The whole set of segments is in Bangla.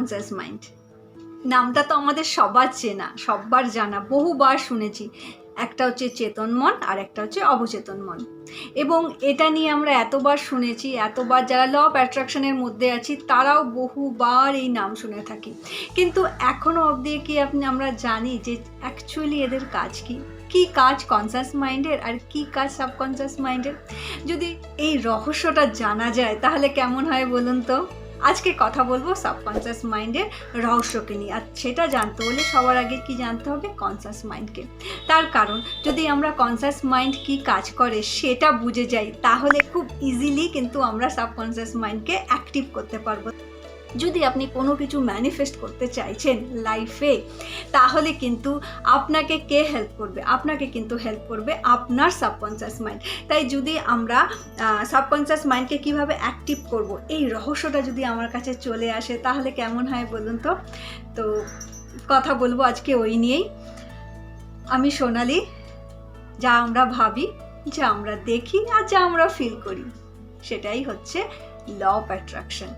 Subconscious mind. নামটা তো আমাদের সবার চেনা, সববার জানা, বহুবার শুনেছি। একটা হচ্ছে চেতন মন আর একটা হচ্ছে অবচেতন মন। এবং এটা নিয়ে আমরা এতবার শুনেছি, এতবার যারা ল অফ অ্যাট্রাকশনের মধ্যে আছি, তারাও বহুবার এই নাম শুনে থাকি। কিন্তু এখনও অবধি কি আপনি, আমরা জানি যে অ্যাকচুয়ালি এদের কাজ কি? কি কাজ কনসাস মাইন্ডের আর কি কাজ সাবকনসিয়াস মাইন্ডের যদি এই রহস্যটা জানা যায়, তাহলে কেমন হয় বলুন তো? আজকে কথা বলব সাবকনসিয়াস মাইন্ডের রহস্যকে নিয়ে। আর সেটা জানতে হলে সবার আগে কি জানতে হবে? কনসাস মাইন্ডকে তার কারণ, যদি আমরা কনসাস মাইন্ড কি কাজ করে সেটা বুঝে যাই, তাহলে খুব ইজিলি কিন্তু আমরা সাবকনসিয়াস মাইন্ডকে অ্যাক্টিভ করতে পারব। যদি আপনি কোনো কিছু ম্যানিফেস্ট করতে চাইছেন লাইফে তাহলে কিন্তু আপনাকে কে হেল্প করবে? আপনাকে কিন্তু হেল্প করবে আপনার সাবকনসিয়াস মাইন্ড তাই যদি আমরা সাবকনসিয়াস মাইন্ডকে কীভাবে অ্যাক্টিভ করব? এই রহস্যটা যদি আমার কাছে চলে আসে, তাহলে কেমন হয় বলুন তো? তো কথা বলব আজকে ওই নিয়েই। আমি সোনালি, যা আমরা ভাবি, যা আমরা দেখি আর যা আমরা ফিল করি, সেটাই হচ্ছে ল অফ অ্যাট্রাকশন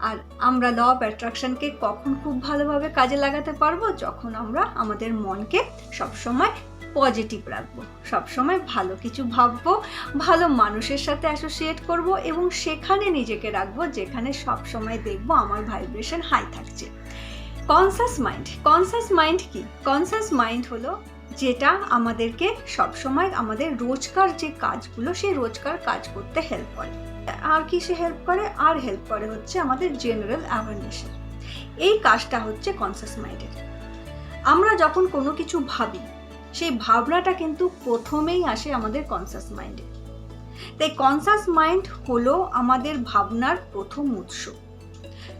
আর আমরা ল অফ অ্যাট্রাকশনকে কখন খুব ভালোভাবে কাজে লাগাতে পারব? যখন আমরা আমাদের মনকে সবসময় পজিটিভ রাখব, সবসময় ভালো কিছু ভাববো, ভালো মানুষের সাথে অ্যাসোসিয়েট করব এবং সেখানে নিজেকে রাখব যেখানে সবসময় দেখব আমার ভাইব্রেশন হাই থাকছে। কনসাস মাইন্ড কনসাস মাইন্ড কি? কনসাস মাইন্ড হলো যেটা আমাদেরকে সবসময় আমাদের রোজকার যে কাজগুলো, সেই রোজকার কাজ করতে হেল্প করে। আর কিসে হেল্প করে? আর হেল্প করে হচ্ছে আমাদের জেনারেল অ্যাওয়ারনেসের এই কাজটা হচ্ছে কনসাস মাইন্ডের আমরা যখন কোনো কিছু ভাবি, সেই ভাবনাটা কিন্তু প্রথমেই আসে আমাদের কনসাস মাইন্ডে তাই কনসাস মাইন্ড হলো আমাদের ভাবনার প্রথম উৎস।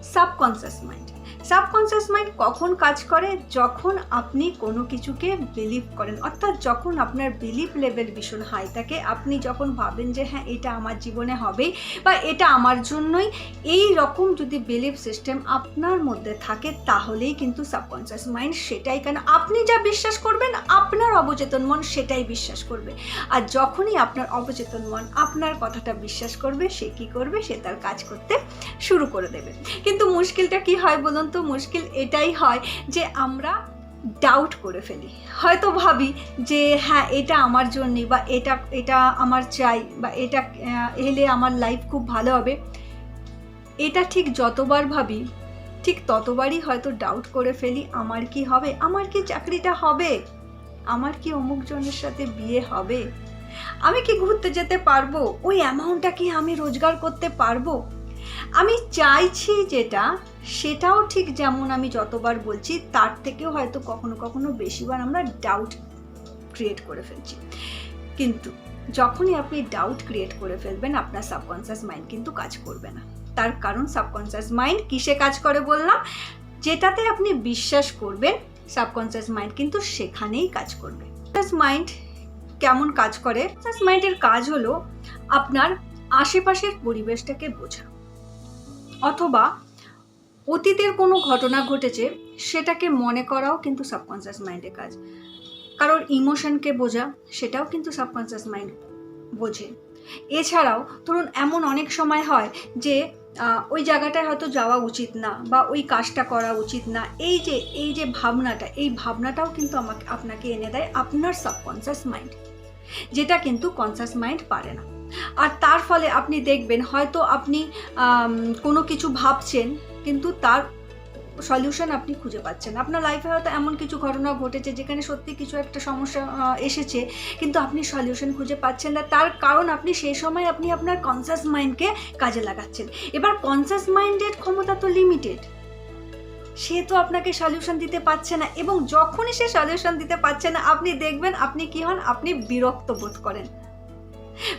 সাবকনসাস মাইন্ড সাবকনসিয়াস মাইন্ড কখন কাজ করে? যখন আপনি কোনো কিছুকে বিলিভ করেন। অর্থাৎ যখন আপনার বিলিভ লেভেল ভীষণ হাই থাকে আপনি যখন ভাবেন যে হ্যাঁ এটা আমার জীবনে হবেই বা এটা আমার জন্যই এই রকম যদি বিলিভ সিস্টেম আপনার মধ্যে থাকে, তাহলেই কিন্তু সাবকনসিয়াস মাইন্ড সেটাই কেন? আপনি যা বিশ্বাস করবেন, আপনার অবচেতন মন সেটাই বিশ্বাস করবে। আর যখনই আপনার অবচেতন মন আপনার কথাটা বিশ্বাস করবে, সে কি করবে? সে তার কাজ করতে শুরু করে দেবে। কিন্তু মুশকিলটা কি হয় বলুন তো? মুশকিল এটাই হয় যে আমরা ডাউট করে ফেলি। হয়তো ভাবি যে হ্যাঁ এটা আমার জন্যে বা এটা এটা আমার চাই বা এটা এলে আমার লাইফ খুব ভালো হবে। এটা ঠিক যতবার ভাবি, ঠিক ততবারই হয়তো ডাউট করে ফেলি, আমার কি হবে? আমার কি চাকরিটা হবে? আমার কি অমুক জনের সাথে বিয়ে হবে? আমি কি ঘুরতে যেতে পারব? ওই অ্যামাউন্টটা কি আমি রোজগার করতে পারব? আমি চাইছি যেটা সেটাও ঠিক যেমন আমি যতবার বলছি, তার থেকেও হয়তো কখনো কখনো বেশিবার আমরা ডাউট ক্রিয়েট করে ফেলছি। কিন্তু যখনই আপনি ডাউট ক্রিয়েট করে ফেলবেন, আপনার সাবকনসিয়াস মাইন্ড কিন্তু কাজ করবে না। তার কারণ সাবকনসিয়াস মাইন্ড কিসে কাজ করে বললাম? যেটাতে আপনি বিশ্বাস করবেন সাবকনসিয়াস মাইন্ড কিন্তু সেখানেই কাজ করবে। মাইন্ড কেমন কাজ করে? মাইন্ডের কাজ হলো আপনার আশেপাশের পরিবেশটাকে বোঝা। অথবা অতীতের কোনো ঘটনা ঘটেছে, সেটাকে মনে করাও কিন্তু সাবকনসিয়াস মাইন্ডের কাজ। কারোর ইমোশনকে বোঝা, সেটাও কিন্তু সাবকনসিয়াস মাইন্ড বোঝে। এছাড়াও, ধরুন এমন অনেক সময় হয় যে ওই জায়গাটায় হয়তো যাওয়া উচিত না বা ওই কাজটা করা উচিত না, এই যে এই যে ভাবনাটা, এই ভাবনাটাও কিন্তু আমাকে, আপনাকে এনে দেয় আপনার সাবকনসিয়াস মাইন্ড যেটা কিন্তু কনসাস মাইন্ড পারে না। আর তার ফলে আপনি দেখবেন হয়তো আপনি কোনো কিছু ভাবছেন কিন্তু তার সলিউশন আপনি খুঁজে পাচ্ছেন। আপনার লাইফে হয়তো এমন কিছু ঘটনা ঘটেছে যেখানে সত্যি কিছু একটা সমস্যা এসেছে, কিন্তু আপনি সলিউশন খুঁজে পাচ্ছেন না। তার কারণ আপনি সেই সময় আপনি আপনার কনসাস মাইন্ডকে কাজে লাগাচ্ছেন। এবার কনসাস মাইন্ডের ক্ষমতা তো লিমিটেড সে তো আপনাকে সলিউশন দিতে পারছে না এবং যখনই সে সলিউশন দিতে পারছে না, আপনি দেখবেন আপনি কি হন? আপনি বিরক্ত বোধ করেন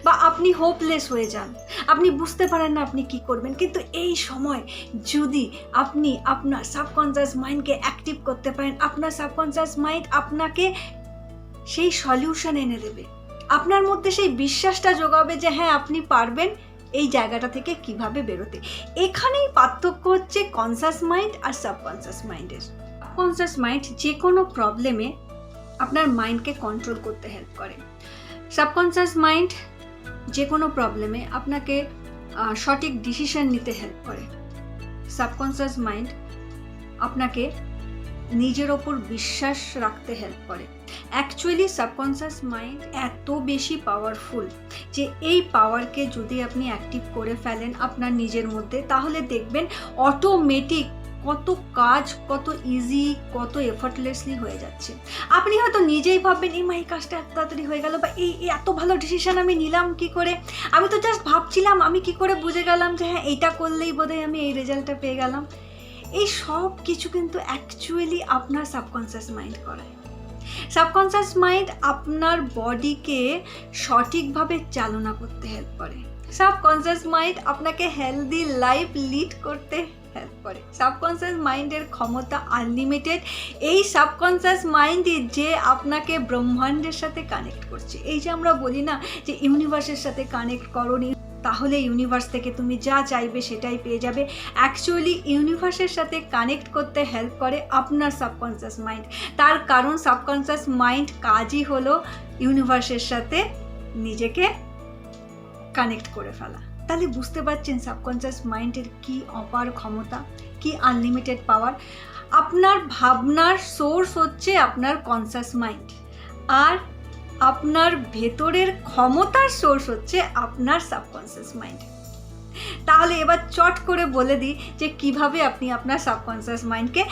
বা আপনি হোপলেস হয়ে যান। আপনি বুঝতে পারেন না আপনি কি করবেন, কিন্তু এই সময় যদি আপনি আপনার সাবকনসিয়াস মাইন্ডকে অ্যাক্টিভ করতে পারেন, আপনার সাবকনসিয়াস মাইন্ড আপনাকে সেই সলিউশন এনে দেবে। আপনার মধ্যে সেই বিশ্বাসটা যোগাবে যে হ্যাঁ আপনি পারবেন এই জায়গাটা থেকে কীভাবে বেরোতে। এখানেই পার্থক্য হচ্ছে কনসাস মাইন্ড আর সাবকনসাস মাইন্ডের সাবকনসাস মাইন্ড যে কোনো প্রবলেমে আপনার মাইন্ডকে কন্ট্রোল করতে হেল্প করে। সাবকনসাস মাইন্ড যে কোনো প্রবলেমে আপনাকে সঠিক ডিসিশন নিতে হেল্প করে। সাবকনসিয়াস মাইন্ড আপনাকে নিজের ওপর বিশ্বাস রাখতে হেল্প করে। অ্যাকচুয়ালি সাবকনসিয়াস মাইন্ড এত বেশি পাওয়ারফুল যে এই পাওয়ারকে যদি আপনি অ্যাক্টিভ করে ফেলেন আপনার নিজের মধ্যে, তাহলে দেখবেন অটোমেটিক কত কাজ, কত ইজি কত এফর্টলেসলি হয়ে যাচ্ছে। আপনি হয়তো নিজেই ভাববেন, এই মা, এই কাজটা এত তাড়াতাড়ি হয়ে গেল বা এই এত ভালো ডিসিশন আমি নিলাম কি করে? আমি তো জাস্ট ভাবছিলাম, আমি কি করে বুঝে গেলাম যে হ্যাঁ এইটা করলেই বোধহয় আমি এই রেজাল্টটা পেয়ে গেলাম। এই সব কিছু কিন্তু অ্যাকচুয়ালি আপনার সাবকনসিয়াস মাইন্ড করায় সাবকনসিয়াস মাইন্ড আপনার বডিকে সঠিকভাবে চালনা করতে হেল্প করে। সাবকনসিয়াস মাইন্ড আপনাকে হেলদি লাইফ লিড করতে হেল্প করে সাবকনসিয়াস মাইন্ডের ক্ষমতা আনলিমিটেড এই সাবকনসিয়াস মাইন্ডই যে আপনাকে ব্রহ্মাণ্ডের সাথে কানেক্ট করছে, এই যে আমরা বলি না যে ইউনিভার্সের সাথে কানেক্ট করো তাহলে ইউনিভার্স থেকে তুমি যা চাইবে সেটাই পেয়ে যাবে। অ্যাকচুয়ালি ইউনিভার্সের সাথে কানেক্ট করতে হেল্প করে আপনার সাবকনসিয়াস মাইন্ড তার কারণ সাবকনসিয়াস মাইন্ড কাজই হলো ইউনিভার্সের সাথে নিজেকে কানেক্ট করে ফেলা। তাহলে বুঝতে পারছেন সাবকনসিয়াস মাইন্ডের কি অপার ক্ষমতা, কি আনলিমিটেড পাওয়ার আপনার ভাবনার সোর্স হচ্ছে আপনার কনসাস মাইন্ড আর আপনার ভেতরের ক্ষমতার সোর্স হচ্ছে আপনার সাবকনসিয়াস মাইন্ড তাহলে এবার চট করে বলে দিই যে কীভাবে আপনি আপনার সাবকনসিয়াস মাইন্ডকে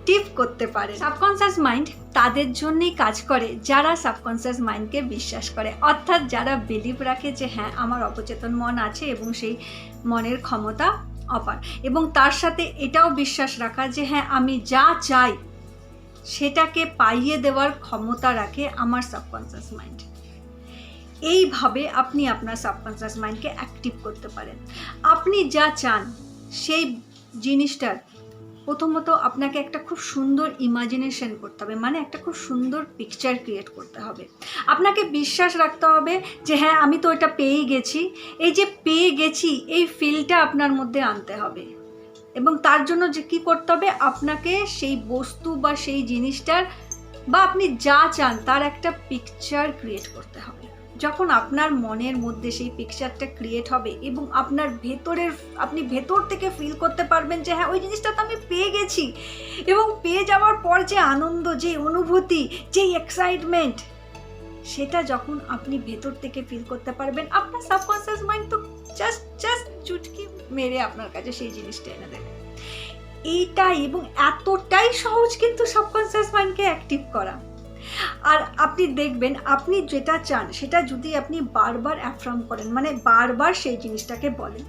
অ্যাক্টিভ করতে পারেন সাবকনসিয়াস মাইন্ড তাদের জন্যই কাজ করে, যারা সাবকনসিয়াস মাইন্ডকে বিশ্বাস করে। অর্থাৎ যারা বিলিভ রাখে যে হ্যাঁ আমার অবচেতন মন আছে এবং সেই মনের ক্ষমতা অপার। এবং তার সাথে এটাও বিশ্বাস রাখা যে হ্যাঁ আমি যা চাই, সেটাকে পাইয়ে দেওয়ার ক্ষমতা রাখে আমার সাবকনসিয়াস মাইন্ড এইভাবে আপনি আপনার সাবকনসিয়াস মাইন্ডকে অ্যাক্টিভ করতে পারেন। আপনি যা চান, সেই জিনিসটার প্রথমত আপনাকে একটা খুব সুন্দর ইমাজিনেশন করতে হবে মানে একটা খুব সুন্দর পিকচার ক্রিয়েট করতে হবে। আপনাকে বিশ্বাস রাখতে হবে যে হ্যাঁ আমি তো এটা পেয়েই গেছি। এই যে পেয়ে গেছি, এই ফিলটা আপনার মধ্যে আনতে হবে। এবং তার জন্য যে কী করতে হবে, আপনাকে সেই বস্তু বা সেই জিনিসটার বা আপনি যা চান তার একটা পিকচার ক্রিয়েট করতে হবে। যখন আপনার মনের মধ্যে সেই পিকচারটা ক্রিয়েট হবে এবং আপনার ভেতরের, আপনি ভেতর থেকে ফিল করতে পারবেন যে হ্যাঁ ওই জিনিসটা তো আমি পেয়ে গেছি। এবং পেয়ে যাওয়ার পর যে আনন্দ, যে অনুভূতি, যে এক্সাইটমেন্ট সেটা যখন আপনি ভেতর থেকে ফিল করতে পারবেন, আপনার সাবকনসিয়াস মাইন্ড তো জাস্ট জাস্ট চুটকি মেরে আপনার কাছে সেই জিনিসটা এনে দেবে। এইটাই এবং এতটাই সহজ কিন্তু সাবকনসিয়াস মাইন্ডকে অ্যাক্টিভ করা। আর আপনি দেখবেন, আপনি যেটা চান, সেটা যদি আপনি বারবার অ্যাফ্রাম করেন মানে বারবার সেই জিনিসটাকে বলেন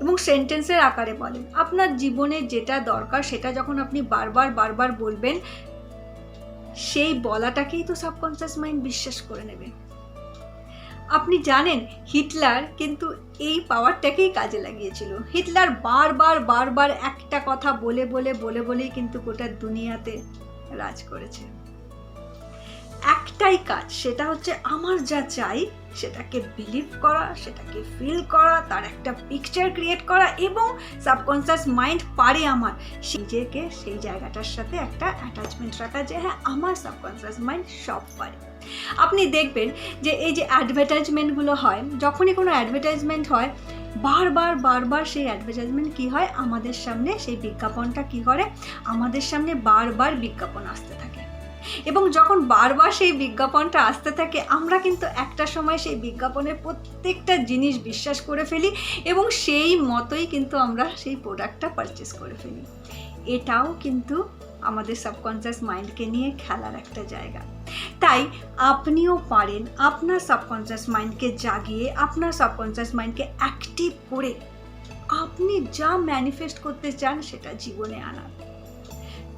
এবং সেন্টেন্সের আকারে বলেন। আপনার জীবনে যেটা দরকার, সেটা যখন আপনি বারবার বারবার বলবেন, সেই বলাটাকেই তো সাবকনসিয়াস মাইন্ড বিশ্বাস করে নেবে। আপনি জানেন, হিটলার কিন্তু এই পাওয়ারটাকেই কাজে লাগিয়েছিল। হিটলার বারবার বারবার একটা কথা বলে বলে বলে, বলেই কিন্তু গোটা দুনিয়াতে রাজ করেছে। একটাই কাজ, সেটা হচ্ছে আমার যা চাই, সেটাকে বিলিভ করা, সেটাকে ফিল করা, তার একটা পিকচার ক্রিয়েট করা এবং সাবকনসিয়াস মাইন্ড পারে আমার। নিজেকে সেই জায়গাটার সাথে একটা অ্যাটাচমেন্ট রাখা যে হ্যাঁ আমার সাবকনসিয়াস মাইন্ড সব পারে। আপনি দেখবেন যে এই যে অ্যাডভার্টাইজমেন্টগুলো হয়, যখনই কোনো অ্যাডভার্টাইজমেন্ট হয়, বারবার বারবার সেই অ্যাডভার্টাইজমেন্ট কী হয়? আমাদের সামনে সেই বিজ্ঞাপনটা কী করে? আমাদের সামনে বারবার বিজ্ঞাপন আসতে থাকে। এবং যখন বারবার সেই বিজ্ঞাপনটা আসতে থাকে, আমরা কিন্তু একটা সময় সেই বিজ্ঞাপনের প্রত্যেকটা জিনিস বিশ্বাস করে ফেলি এবং সেই মতোই কিন্তু আমরা সেই প্রোডাক্টটা পারচেস করে ফেলি। এটাও কিন্তু আমাদের সাবকনসিয়াস মাইন্ডকে নিয়ে খেলার একটা জায়গা। তাই আপনিও পারেন আপনার সাবকনসিয়াস মাইন্ডকে জাগিয়ে, আপনার সাবকনসিয়াস মাইন্ডকে অ্যাক্টিভ করে আপনি যা ম্যানিফেস্ট করতে চান সেটা জীবনে আনার।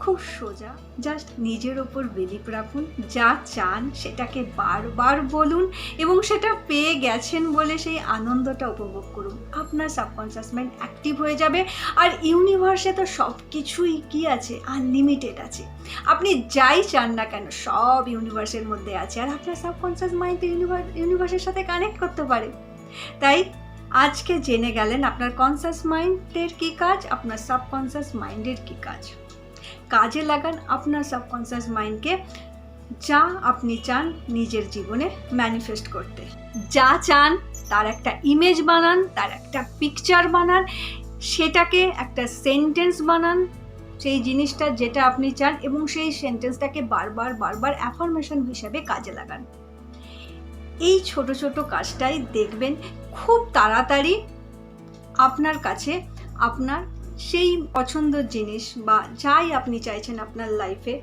খুব সোজা। জাস্ট নিজের ওপর বিলিপ রাখুন, যা চান সেটাকে বারবার বলুন এবং সেটা পেয়ে গেছেন বলে সেই আনন্দটা উপভোগ করুন। আপনার সাবকনসিয়াস মাইন্ড অ্যাক্টিভ হয়ে যাবে আর ইউনিভার্সে তো সব কিছুই কি আছে? আনলিমিটেড আছে। আপনি যাই চান না কেন, সব ইউনিভার্সের মধ্যে আছে আর আপনার সাবকনসিয়াস মাইন্ড ইউনিভার্স ইউনিভার্সের সাথে কানেক্ট করতে পারে। তাই আজকে জেনে গেলেন আপনার কনসাস মাইন্ডের কী কাজ, আপনার সাবকনসিয়াস মাইন্ডের কী কাজ। কাজে লাগান আপনার সাবকনসিয়াস মাইন্ডকে যা আপনি চান নিজের জীবনে ম্যানিফেস্ট করতে। যা চান তার একটা ইমেজ বানান, তার একটা পিকচার বানান, সেটাকে একটা সেন্টেন্স বানান, সেই জিনিসটা যেটা আপনি চান এবং সেই সেন্টেন্সটাকে বারবার বারবার অ্যাফার্মেশন হিসাবে কাজে লাগান। এই ছোট ছোট কাজটাই দেখবেন খুব তাড়াতাড়ি আপনার কাছে আপনার সেই পছন্দের জিনিস বা যাই আপনি চাইছেন আপনার লাইফে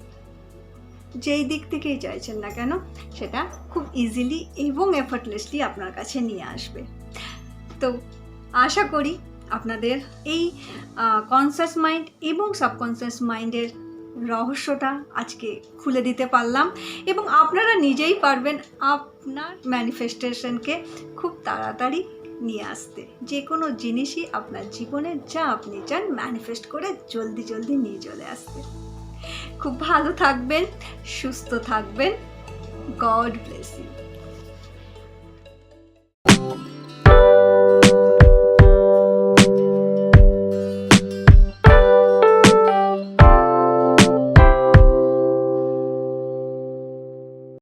যেই দিক থেকেই চাইছেন না কেন, সেটা খুব ইজিলি এবং এফর্টলেসলি আপনার কাছে নিয়ে আসবে। তো আশা করি আপনাদের এই কনসিয়াস মাইন্ড এবং সাবকনসিয়াস মাইন্ডের রহস্যটা আজকে খুলে দিতে পারলাম এবং আপনারা নিজেই পারবেন আপনার ম্যানিফেস্টেশনকে খুব তাড়াতাড়ি নিয়ে আসতে। যে কোনো জিনিসই আপনার জীবনে যা আপনি চান ম্যানিফেস্ট করে জলদি জলদি নিয়ে চলে আসতে। খুব ভালো থাকবেন, সুস্থ থাকবেন। God bless